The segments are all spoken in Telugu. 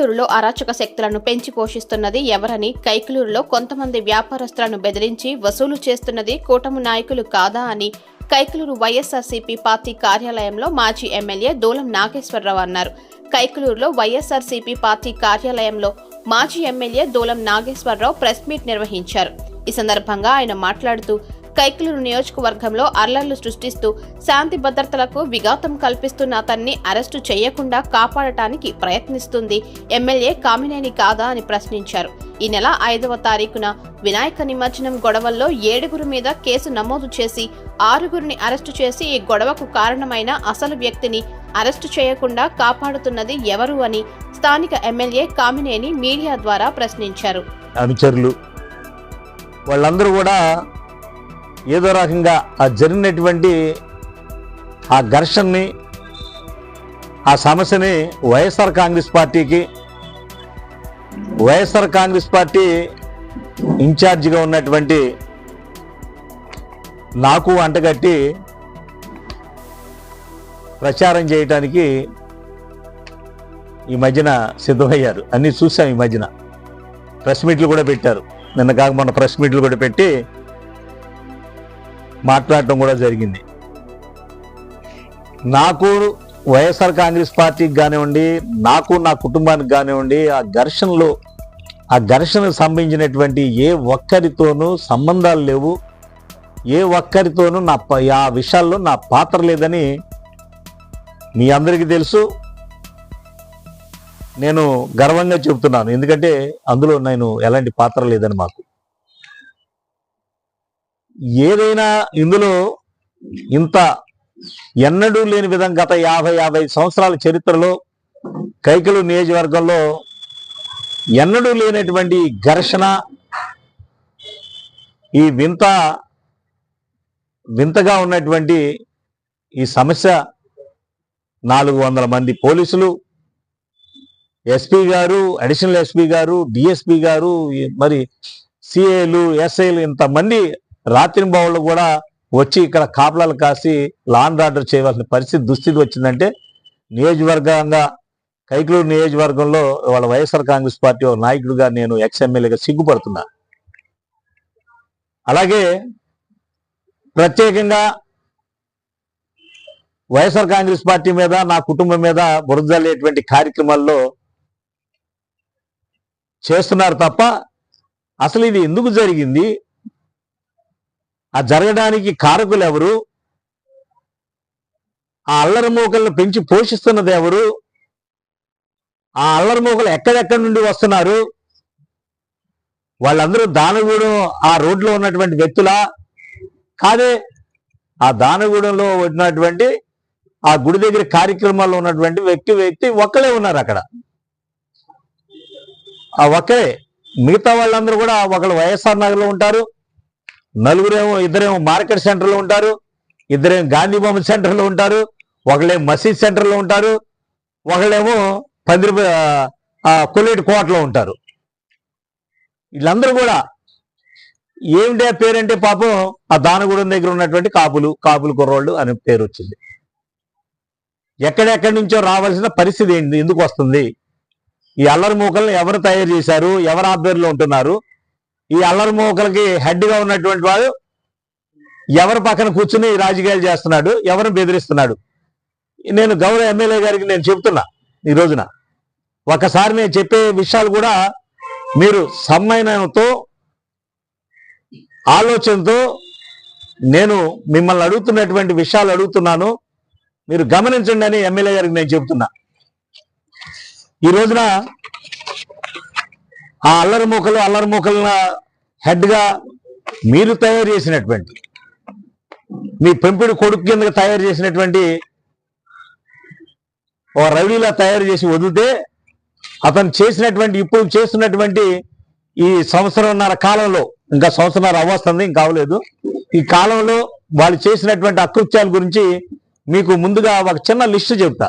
కైకలూరులో అరాచక శక్తులను పెంచి పోషిస్తున్నది ఎవరని కైకలూరులో కొంతమంది వ్యాపారస్తులను బెదిరించి వసూలు చేస్తున్నది కూటమి నాయకులు కాదా అని కైకలూరు వైఎస్ఆర్సీపీ పార్టీ కార్యాలయంలో మాజీ ఎమ్మెల్యే దూలం నాగేశ్వరరావు అన్నారు. కైకలూరులో వైఎస్ఆర్సీపీ పార్టీ కార్యాలయంలో మాజీ MLA Dulam Nageswara Rao press meet నిర్వహించారు. ఈ సందర్భంగా ఆయన మాట్లాడుతూ కైకలూరు నియోజకవర్గంలో అల్లర్లు సృష్టిస్తూ శాంతి భద్రతలకు విఘాతం కల్పిస్తున్న అతన్ని అరెస్టు చేయకుండా కాపాడటానికి ప్రయత్నిస్తుంది. ఎమ్మెల్యే కామినేని కాదా అని ప్రశ్నించారు. ఈ నెల ఐదవ తారీఖున వినాయక నిమజ్జనం గొడవల్లో ఏడుగురు మీద కేసు నమోదు చేసి ఆరుగురిని అరెస్టు చేసి ఈ గొడవకు కారణమైన అసలు వ్యక్తిని అరెస్టు చేయకుండా కాపాడుతున్నది ఎవరు అని స్థానిక ఎమ్మెల్యే కామినేని మీడియా ద్వారా ప్రశ్నించారు. అనుచరులు వాళ్ళందరూ కూడా ఏదో రకంగా ఆ జరిగినటువంటి ఆ ఘర్షణని ఆ సమస్యని వైఎస్ఆర్ కాంగ్రెస్ పార్టీకి వైఎస్ఆర్ కాంగ్రెస్ పార్టీ ఇన్ఛార్జిగా ఉన్నటువంటి నాకు అంటగట్టి ప్రచారం చేయటానికి ఈ మధ్యన సిద్ధమయ్యారు. అన్నీ చూసాం ఈ మధ్యన. ప్రెస్ మీట్లు కూడా పెట్టారు. నిన్న కాక మొన్న ప్రెస్ మీట్లు కూడా పెట్టి మాట్లాడటం కూడా జరిగింది. నాకు వైఎస్ఆర్ కాంగ్రెస్ పార్టీకి కానివ్వండి నాకు నా కుటుంబానికి కానివ్వండి ఆ ఘర్షణలో ఆ ఘర్షణకు సంబంధించినటువంటి ఏ ఒక్కరితోనూ సంబంధాలు లేవు. ఏ ఒక్కరితోనూ నా ప- ఆ విషయాల్లో నా పాత్ర లేదని మీ అందరికీ తెలుసు. నేను గర్వంగా చెబుతున్నాను. ఎందుకంటే అందులో నేను ఎలాంటి పాత్ర లేదని మాకు. ఏదైనా ఇందులో ఇంత ఎన్నడూ లేని విధంగా గత యాభై యాభై సంవత్సరాల చరిత్రలో కైకలు నియోజకవర్గంలో ఎన్నడూ లేనటువంటి ఘర్షణ ఈ వింత వింతగా ఉన్నటువంటి ఈ సమస్య నాలుగు వందల మంది పోలీసులు ఎస్పీ గారు అడిషనల్ ఎస్పీ గారు డిఎస్పీ గారు మరి సిఏలు ఎస్ఐలు ఇంతమంది రాత్రి బావులు కూడా వచ్చి ఇక్కడ కాపలాలు కాసి లాండ్ ఆర్డర్ చేయవలసిన పరిస్థితి దుస్థితి వచ్చిందంటే నియోజకవర్గంగా కైకలూరు నియోజకవర్గంలో వాళ్ళ వైఎస్ఆర్ కాంగ్రెస్ పార్టీ నాయకుడిగా నేను ఎక్స్ ఎమ్మెల్యేగా సిగ్గుపడుతున్నా. అలాగే ప్రత్యేకంగా వైఎస్ఆర్ కాంగ్రెస్ పార్టీ మీద నా కుటుంబం మీద బురదల్లేటువంటి కార్యక్రమాల్లో చేస్తున్నారు తప్ప అసలు ఇది ఎందుకు జరిగింది? ఆ జరగడానికి కారకులు ఎవరు ఆ అల్లరి మూకలను పెంచి పోషిస్తున్నది ఎవరు? ఆ అల్లరి మూకలు ఎక్కడెక్కడి నుండి వస్తున్నారు? వాళ్ళందరూ దానగూడెం ఆ రోడ్లో ఉన్నటువంటి వ్యక్తులా? కాదే ఆ దానగూడెంలో ఉన్నటువంటి ఆ గుడి దగ్గర కార్యక్రమాల్లో ఉన్నటువంటి వ్యక్తి వ్యక్తి ఒక్కలే ఉన్నారు అక్కడ. ఆ ఒక్కరే మిగతా వాళ్ళందరూ కూడా ఒకళ్ళు వైఎస్ఆర్ నగర్లో ఉంటారు. నలుగురేమో ఇద్దరేమో మార్కెట్ సెంటర్లో ఉంటారు ఇద్దరేమో గాంధీ బొమ్మ సెంటర్లో ఉంటారు ఒకళ్ళేమో మసీద్ సెంటర్లో ఉంటారు ఒకళ్ళేమో పందిరి కొల్లేటి కోటలో ఉంటారు. వీళ్ళందరూ కూడా ఏమిటి ఆ పేరంటే పాపం ఆ దానగూడెం దగ్గర ఉన్నటువంటి కాపులు కాపులు కుర్రోళ్ళు అనే పేరు వచ్చింది. ఎక్కడెక్కడి నుంచో రావాల్సిన పరిస్థితి ఏంటి ఎందుకు వస్తుంది? ఈ అల్లరి మూకలను ఎవరు తయారు చేశారు ఎవరు ఆధ్వర్యంలో ఉంటున్నారు? ఈ అల్లరి మూకలకి హెడ్గా ఉన్నటువంటి వాడు ఎవరి పక్కన కూర్చుని రాజకీయాలు చేస్తున్నాడు ఎవరిని బెదిరిస్తున్నాడు. నేను గౌరవ ఎమ్మెల్యే గారికి నేను చెప్తున్నా ఈ రోజున. ఒకసారి నేను చెప్పే విషయాలు కూడా మీరు సమ్మయనంతో ఆలోచనతో నేను మిమ్మల్ని అడుగుతున్నటువంటి విషయాలు అడుగుతున్నాను. మీరు గమనించండి అని ఎమ్మెల్యే గారికి నేను చెప్తున్నా ఈ రోజున ఆ అల్లరి మూకలు అల్లరి మూకల హెడ్గా మీరు తయారు చేసినటువంటి మీ పెంపుడు కొడుకు కింద తయారు చేసినటువంటి ఓ రవిలా తయారు చేసి వదిలితే అతను చేసినటువంటి ఇప్పుడు చేస్తున్నటువంటి ఈ సంవత్సరంన్నర కాలంలో ఇంకా సంవత్సరంన్నర అవ్వస్తుంది ఇంకా అవ్వలేదు. ఈ కాలంలో వాళ్ళు చేసినటువంటి అకృత్యాల గురించి మీకు ముందుగా ఒక చిన్న లిస్టు చెప్తా.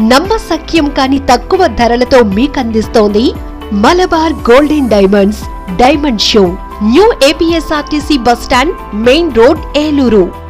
నమ్మసక్యం కాని తక్కువ ధరలతో మీకందిస్తోంది Malabar golden diamonds diamond show. New APSRTC bus stand main road Eluru.